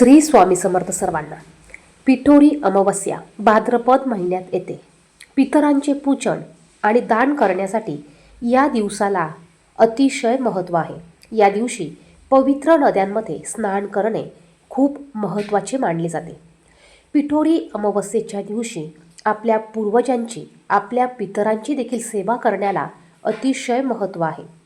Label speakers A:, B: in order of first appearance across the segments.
A: श्री स्वामी समर्थ सर्वांना. पिठोरी अमावस्या भाद्रपद महिन्यात येते. पितरांचे पूजन आणि दान करण्यासाठी या दिवसाला अतिशय महत्त्व आहे. या दिवशी पवित्र नद्यांमध्ये स्नान करणे खूप महत्त्वाचे मानले जाते. पिठोरी अमावस्येच्या दिवशी आपल्या पूर्वजांची आपल्या पितरांची देखील सेवा करण्याला अतिशय महत्त्व आहे.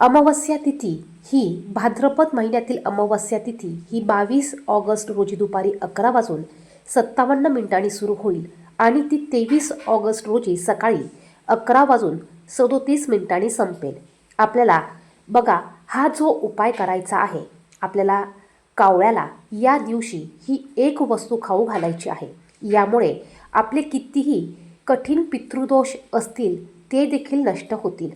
A: अमावस्या तिथी ही भाद्रपद महिन्यातील अमावस्या तिथी ही बावीस ऑगस्ट रोजी दुपारी अकरा वाजून सत्तावन्न मिनिटांनी सुरू होईल आणि ती तेवीस ऑगस्ट रोजी सकाळी अकरा वाजून सदोतीस मिनिटांनी संपेल. आपल्याला बघा हा जो उपाय करायचा आहे आपल्याला कावळ्याला या दिवशी ही एक वस्तू खाऊ घालायची आहे. यामुळे आपले कितीही कठीण पितृदोष असतील ते देखील नष्ट होतील.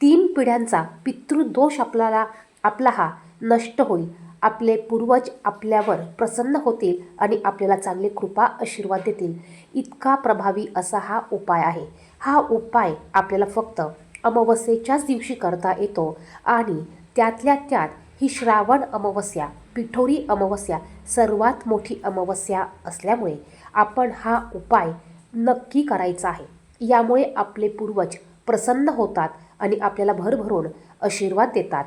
A: तीन पिढ्यांचा पितृदोष आपल्याला आपला हा नष्ट होईल. आपले पूर्वज आपल्यावर प्रसन्न होतील आणि आपल्याला चांगले कृपा आशीर्वाद देतील. इतका प्रभावी असा हा उपाय आहे. हा उपाय आपल्याला फक्त अमावस्येच्याच दिवशी करता येतो आणि त्यातल्या त्यात ही श्रावण अमावस्या पिठोरी अमावस्या सर्वात मोठी अमावस्या असल्यामुळे आपण हा उपाय नक्की करायचा आहे. यामुळे आपले पूर्वज प्रसन्न होतात आणि आपल्याला भरभरून आशीर्वाद देतात.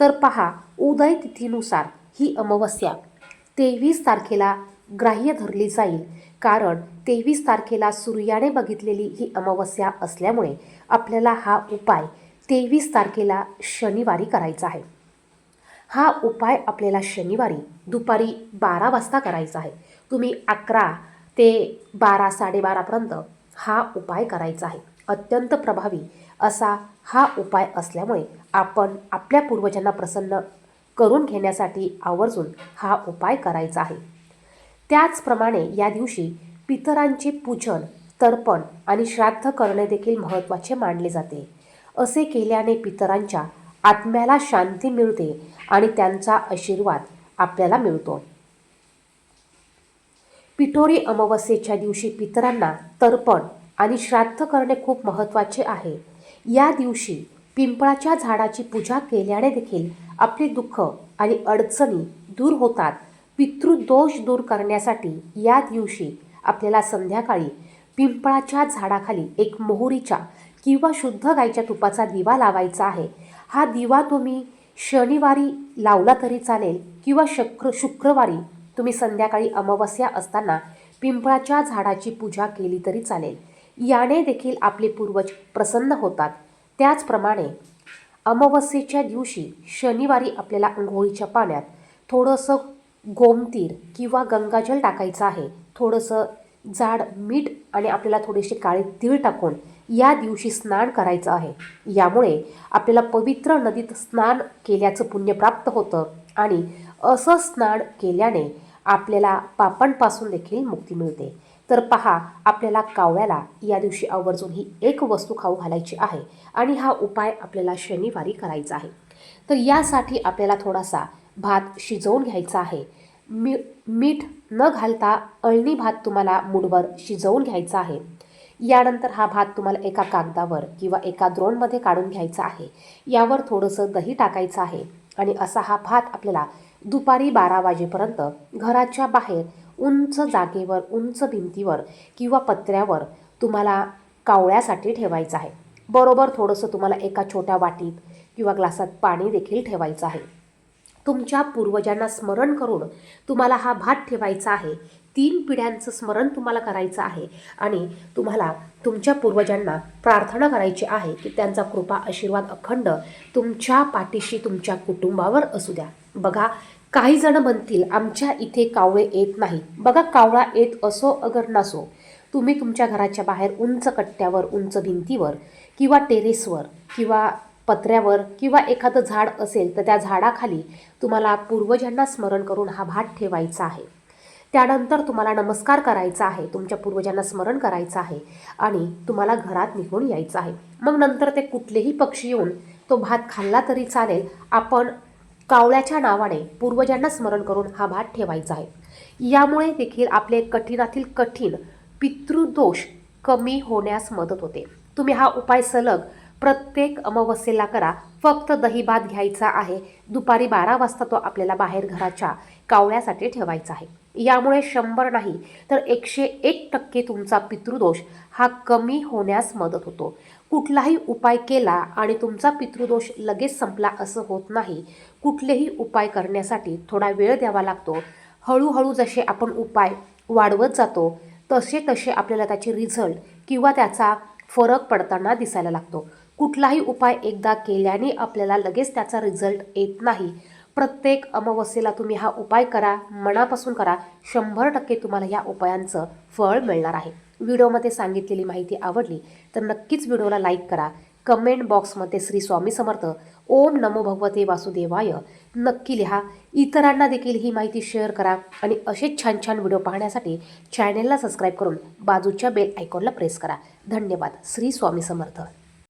A: तर पहा उदय तिथीनुसार ही अमावस्या तेवीस तारखेला ग्राह्य धरली जाईल. कारण तेवीस तारखेला सूर्याने बघितलेली ही अमावस्या असल्यामुळे आपल्याला हा उपाय तेवीस तारखेला शनिवारी करायचा आहे. हा उपाय आपल्याला शनिवारी दुपारी बारा वाजता करायचा आहे. तुम्ही अकरा ते बारा साडेबारापर्यंत हा उपाय करायचा आहे. अत्यंत प्रभावी असा हा उपाय असल्यामुळे आपण आपल्या पूर्वजांना प्रसन्न करून घेण्यासाठी आवर्जून हा उपाय करायचा आहे. त्याचप्रमाणे या दिवशी पितरांचे पूजन तर्पण आणि श्राद्ध करणे देखील महत्त्वाचे मानले जाते. असे केल्याने पितरांच्या आत्म्याला शांती मिळते आणि त्यांचा आशीर्वाद आपल्याला मिळतो. पिठोरी अमावस्येच्या दिवशी पितरांना तर्पण आणि श्राद्ध करणे खूप महत्त्वाचे आहे. या दिवशी पिंपळाच्या झाडाची पूजा केल्याने देखील आपले दुःख आणि अडचणी दूर होतात. पितृदोष दूर करण्यासाठी या दिवशी आपल्याला संध्याकाळी पिंपळाच्या झाडाखाली एक मोहरीच्या किंवा शुद्ध गाईच्या तुपाचा दिवा लावायचा आहे. हा दिवा तुम्ही शनिवारी लावला तरी चालेल किंवा शक्र शुक्रवारी तुम्ही संध्याकाळी अमावस्या असताना पिंपळाच्या झाडाची पूजा केली तरी चालेल. याने देखील आपले पूर्वज प्रसन्न होतात. त्याचप्रमाणे अमावस्येच्या दिवशी शनिवारी आपल्याला अंघोळीच्या पाण्यात थोडंसं गोमतीर किंवा गंगाजल टाकायचं आहे. थोडंसं जाड मीठ आणि आपल्याला थोडेसे काळे तीळ टाकून या दिवशी स्नान करायचं आहे. यामुळे आपल्याला पवित्र नदीत स्नान केल्याचं पुण्य प्राप्त होतं आणि असं स्नान केल्याने आपल्याला पापांपासून देखील मुक्ती मिळते. तर पहा आपल्याला कावळ्याला या दिवशी आवर्जून ही एक वस्तू खाऊ घालायची आहे आणि हा उपाय आपल्याला शनिवारी करायचा आहे. तर यासाठी आपल्याला थोडासा भात शिजवून घ्यायचा आहे. मी मीठ न घालता अळणी भात तुम्हाला मूडवर शिजवून घ्यायचा आहे. यानंतर हा भात तुम्हाला एका कागदावर किंवा एका द्रोणमध्ये काढून घ्यायचा आहे. यावर थोडंसं दही टाकायचं आहे आणि असा हा भात आपल्याला दुपारी बारा वाजेपर्यंत घराच्या बाहेर उंच जागेवर उंच भिंतीवर किंवा पत्र्यावर तुम्हाला कावळ्यासाठी ठेवायचं आहे. बरोबर थोडंसं तुम्हाला एका छोट्या वाटीत किंवा ग्लासात पाणी देखील ठेवायचं आहे. तुमच्या पूर्वजांना स्मरण करून तुम्हाला हा भात ठेवायचा आहे. तीन पिढ्यांचं स्मरण तुम्हाला करायचं आहे आणि तुम्हाला तुमच्या पूर्वजांना प्रार्थना करायची आहे की त्यांचा कृपा आशीर्वाद अखंड तुमच्या पाठीशी तुमच्या कुटुंबावर असू द्या. बघा काही जण म्हणतील आमच्या इथे कावळे येत नाही बघा कावळा येत असो अगर नसो तुम्ही तुमच्या घराच्या बाहेर उंच कट्ट्यावर उंच भिंतीवर किंवा टेरेसवर किंवा पत्र्यावर किंवा एखादं झाड असेल तर त्या झाडाखाली तुम्हाला पूर्वजांना स्मरण करून हा भात ठेवायचा आहे. त्यानंतर तुम्हाला नमस्कार करायचा आहे तुमच्या पूर्वजांना स्मरण करायचं आहे आणि तुम्हाला घरात निघून यायचं आहे. मग नंतर ते कुठलेही पक्षी येऊन तो भात खाल्ला तरी चालेल. आपण कावळ्याच्या नावाने पूर्वजांना स्मरण करून हा भात ठेवायचा आहे. यामुळे देखील आपले कठीणातील कठीण पितृदोष कमी होण्यास मदत होते. तुम्ही हा उपाय सलग प्रत्येक अमावस्येला करा. फक्त दही भात घ्यायचा आहे. दुपारी बारा वाजता तो आपल्याला बाहेर घराच्या कावळ्यासाठी ठेवायचा आहे. यामुळे शंभर नाही तर एकशे एक टक्के तुमचा पितृदोष हा कमी होण्यास मदत होतो. कुठलाही उपाय केला आणि तुमचा पितृदोष लगेच संपला असं होत नाही कुठलेही उपाय करण्यासाठी थोडा वेळ द्यावा लागतो. हळूहळू जसे आपण उपाय वाढवत जातो तसे तसे आपल्याला त्याचे रिझल्ट किंवा त्याचा फरक पडताना दिसायला लागतो. कुठलाही उपाय एकदा केल्याने आपल्याला लगेच त्याचा रिझल्ट येत नाही. प्रत्येक अमावस्येला तुम्ही हा उपाय करा मनापासून करा. शंभर टक्के तुम्हाला या उपायांचं फळ मिळणार आहे. व्हिडिओमध्ये सांगितलेली माहिती आवडली तर नक्कीच व्हिडिओला लाईक करा. कमेंट बॉक्समध्ये श्री स्वामी समर्थ. ओम नमो भगवते वासुदेवाय. नक्की लिहा. इतरांना देखील ही माहिती शेअर करा आणि असेच छान छान व्हिडिओ पाहण्यासाठी चॅनेलला सबस्क्राईब करून बाजूच्या बेल आयकॉनला प्रेस करा. धन्यवाद. श्री स्वामी समर्थ.